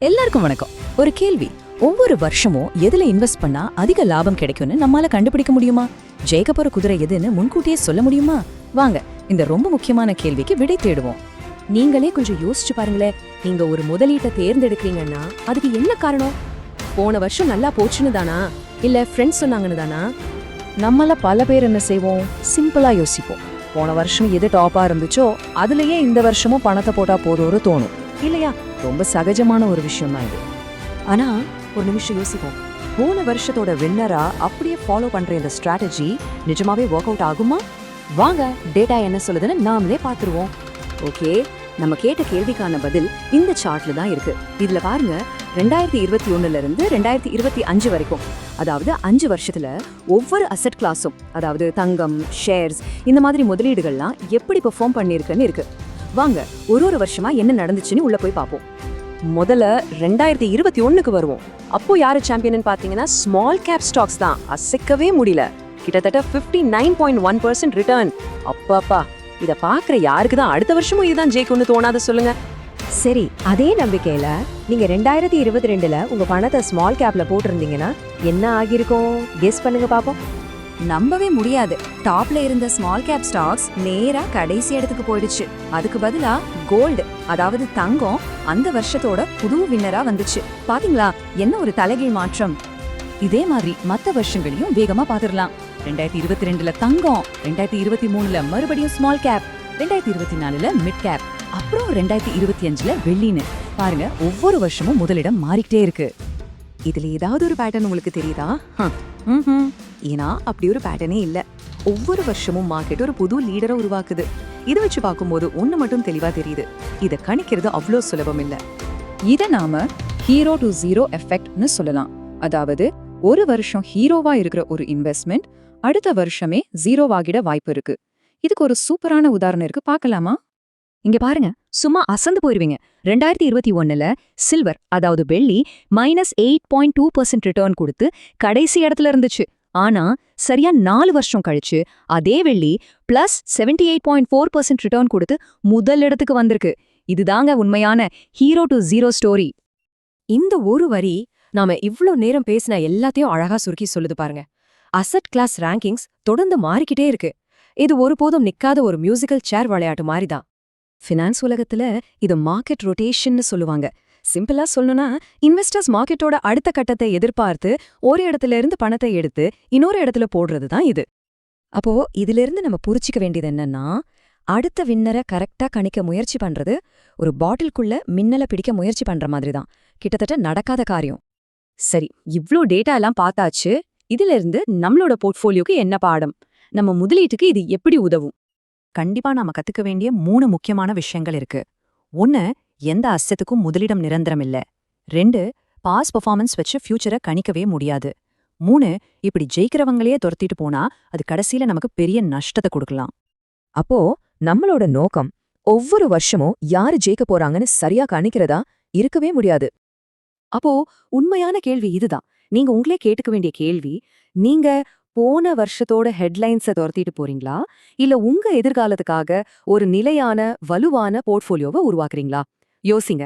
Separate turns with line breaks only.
எல்லாருக்கும் வணக்கம். ஒரு கேள்வி ஒவ்வொரு வருஷமும் எதுல இன்வெஸ்ட் பண்ணா அதிக லாபம் கிடைக்கும்னு நம்மால கண்டுபிடிக்க முடியுமா? ஜெயிக்க குதிரை எதுன்னு முன்கூட்டியே சொல்ல முடியுமா? வாங்க இந்த ரொம்ப முக்கியமான கேள்விக்கு விடை தேடுவோம்.
நீங்களே கொஞ்சம் யோசிச்சு பாருங்களேன் நீங்க ஒரு முதலீட்டை தேர்ந்தெடுக்கிறீங்கன்னா அதுக்கு என்ன காரணம்? போன வருஷம் நல்லா போச்சுன்னு தானா? இல்ல ஃப்ரெண்ட்ஸ் சொன்னாங்கன்னு தானா?
நம்மள பல பேர் என்ன செய்வோம்? சிம்பிளா யோசிப்போம். போன வருஷம் எது டாப்பா இருந்துச்சோ அதுலயே இந்த வருஷமும் பணத்தை போட்டா போதும்னு தோணும். இல்லையா? ரொம்ப சகஜமான ஒரு விஷயம் தான் இது.
ஆனா ஒரு நிமிஷம் யோசிப்போம். போன வருஷத்தோட வின்னரா அப்படியே ஃபாலோ பண்ற இந்த ஸ்ட்ராட்டஜி நிஜமாவே ஒர்க் அவுட் ஆகுமா? வாங்க டேட்டா என்ன சொல்லுதுன்னு நாமளே பார்த்துருவோம். ஓகே நம்ம கேட்ட கேள்விக்கான பதில் இந்த சார்ட்ல தான் இருக்கு. இதுல பாருங்க ரெண்டாயிரத்தி இருபத்தி ஒண்ணுல இருந்து ரெண்டாயிரத்தி இருபத்தி அஞ்சு வரைக்கும். அதாவது அஞ்சு வருஷத்துல ஒவ்வொரு அசெட் கிளாஸும் அதாவது தங்கம் ஷேர்ஸ் இந்த மாதிரி முதலீடுகள்லாம் எப்படி பெர்ஃபார்ம் பண்ணியிருக்குன்னு இருக்கு. வாங்க ஒரு ஒரு வருஷமா என்ன நடந்துச்சுன்னு உள்ள போய் பார்ப்போம் முதல்ல ரெண்டாயிரத்தி இருபத்தி ஒண்ணுக்கு வருவோம். அப்போ யாரு சாம்பியன் பாத்தீங்கன்னா ஸ்மால் கேப் ஸ்டாக்ஸ் தான். அசைக்கவே முடியல. கிட்டத்தட்ட 59.1% nine point one percent return அப்பாப்பா இத பாக்குற யாருக்கு தான் அடுத்த வருஷமும் இதுதான் ஜெயிக்கும்னு தோணாத சொல்லுங்க.
சரி அதே நம்பிக்கையில நீங்க ரெண்டாயிரத்தி இருபத்தி ரெண்டுல உங்க பணத்தை ஸ்மால் கேப்ல போட்டிருந்தீங்கன்னா என்ன ஆகியிருக்கும்? கெஸ் பண்ணுங்க பாப்போம்.
நம்பவே முடியாது. டாப்ல இருந்த ஸ்மால் கேப் ஸ்டாக்ஸ் நேரா கடைசி இடத்துக்கு போயிடுச்சு. அதுக்கு பதிலா கோல்டு அதாவது தங்கம் அந்த வருஷத்தோட புது வின்னரா வந்துச்சு. பாத்தீங்களா? என்ன ஒரு தலைகீழ் மாற்றம்?
இதே மாதிரி மத்த வருஷங்களையும் வேகமா பாத்துடலாம் ரெண்டாயிரத்தி இருபத்தி ரெண்டுல தங்கம் ரெண்டாயிரத்தி இருபத்தி மூணுல மறுபடியும் ஸ்மால் கேப் ரெண்டாயிரத்தி இருபத்தி நாலுல மிட் கேப் அப்புறம் ரெண்டாயிரத்தி இருபத்தி அஞ்சுல வெள்ளின்னு. பாருங்க ஒவ்வொரு வருஷமும் முதலிடம் மாறிக்கிட்டே இருக்கு.
இதுல ஏதாவது ஒரு பேட்டர்ன் உங்களுக்கு தெரியுதா? ஹம், ம்ஹும். ஏன்னா அப்படி ஒரு பேட்டர்னே இல்ல. ஒவ்வொரு வருஷமும் மார்க்கெட் ஒரு புது லீடரை உருவாக்குது. இதை வச்சு பார்க்கும்போது ஒண்ணு மட்டும் தெளிவா தெரியுது. இதை கணிக்கிறது அவ்வளோ சுலபம் இல்ல.
இத நாம ஹீரோ டு ஜீரோ எஃபெக்ட்னு சொல்லலாம். அதாவது ஒரு வருஷம் ஹீரோவா இருக்கிற ஒரு இன்வெஸ்ட்மெண்ட் அடுத்த வருஷமே ஜீரோவாகிட வாய்ப்பு இருக்கு. இதுக்கு ஒரு சூப்பரான உதாரணம் இருக்கு. பார்க்கலாமா?
இங்க பாருங்க. சும்மா அசந்து போயிருவீங்க. ரெண்டாயிரத்தி இருபத்தி ஒண்ணுல சில்வர் அதாவது வெள்ளி minus eight point two percent return கொடுத்து கடைசி இடத்துல இருந்துச்சு. ஆனா சரியா நாலு வருஷம் கழிச்சு அதே வெள்ளி plus seventy eight point four percent return கொடுத்து முதல் இடத்துக்கு வந்திருக்கு. இதுதாங்க உண்மையான ஹீரோ டு ஜீரோ ஸ்டோரி
இந்த ஒரு வரி நாம இவ்ளோ நேரம் பேசின எல்லாத்தையும் அழகா சுருக்கி சொல்லுது பாருங்க. அசட் கிளாஸ் ரேங்கிங்ஸ் தொடர்ந்து மாறிக்கிட்டே இருக்கு. இது ஒருபோதும் நிக்காத ஒரு மியூசிக்கல் சேர் விளையாட்டு மாதிரி தான்
ஃபினான்ஸ் உலகத்துல இது மார்க்கெட் ரொட்டேஷன்னு சொல்லுவாங்க. சிம்பிளா சொல்லணும்னா இன்வெஸ்டர்ஸ் மார்க்கெட்டோட அடுத்த கட்டத்தை எதிர்பார்த்து ஒரு இடத்துல இருந்து பணத்தை எடுத்து இன்னொரு இடத்துல போடுறது தான் இது.
அப்போ இதுல இருந்து நம்ம புரிச்சுக்க வேண்டியது என்னன்னா அடுத்த வின்னரை கரெக்டா கணிக்க முயற்சி பண்றது ஒரு பாட்டில்குள்ள மின்னலை பிடிக்க முயற்சி பண்ற மாதிரி தான் கிட்டத்தட்ட நடக்காத காரியம்.
சரி இவ்ளோ டேட்டா எல்லாம் பார்த்தாச்சு இதுல இருந்து நம்மளோட போர்ட்ஃபோலியோக்கு என்ன பாடம்? நம்ம முதலீட்டுக்கு இது எப்படி உதவும்? கண்டிப்பா நாம கத்துக்க வேண்டிய மூணு முக்கியமான விஷயங்கள் இருக்கு. ஒன்னு எந்த அசத்துக்கும் முதலிடம் நிரந்தரம் இல்ல ரெண்டு பாஸ் பெர்ஃபார்மன்ஸ் வச்சு ஃபியூச்சரை கணிக்கவே முடியாது. மூணு இப்படி ஜெயிக்கிறவங்களையே துரத்திட்டு போனா அது கடைசியில நமக்கு பெரிய நஷ்டத்தை கொடுக்கலாம்.
அப்போ நம்மளோட நோக்கம் ஒவ்வொரு வருஷமும் யாரு ஜெயிக்க போறாங்கன்னு சரியா கணிக்கிறதா இருக்கவே முடியாது.
அப்போ உண்மையான கேள்வி இதுதான். நீங்க உங்களே கேட்டுக்க வேண்டிய கேள்வி நீங்க போன வருஷத்தோட ஹெட்லைன்ஸை துரத்திட்டு போறீங்களா? இல்ல உங்க எதிர்காலத்துக்காக ஒரு நிலையான வலுவான போர்ட்ஃபோலியோவை உருவாக்குறீங்களா? யோசிங்க.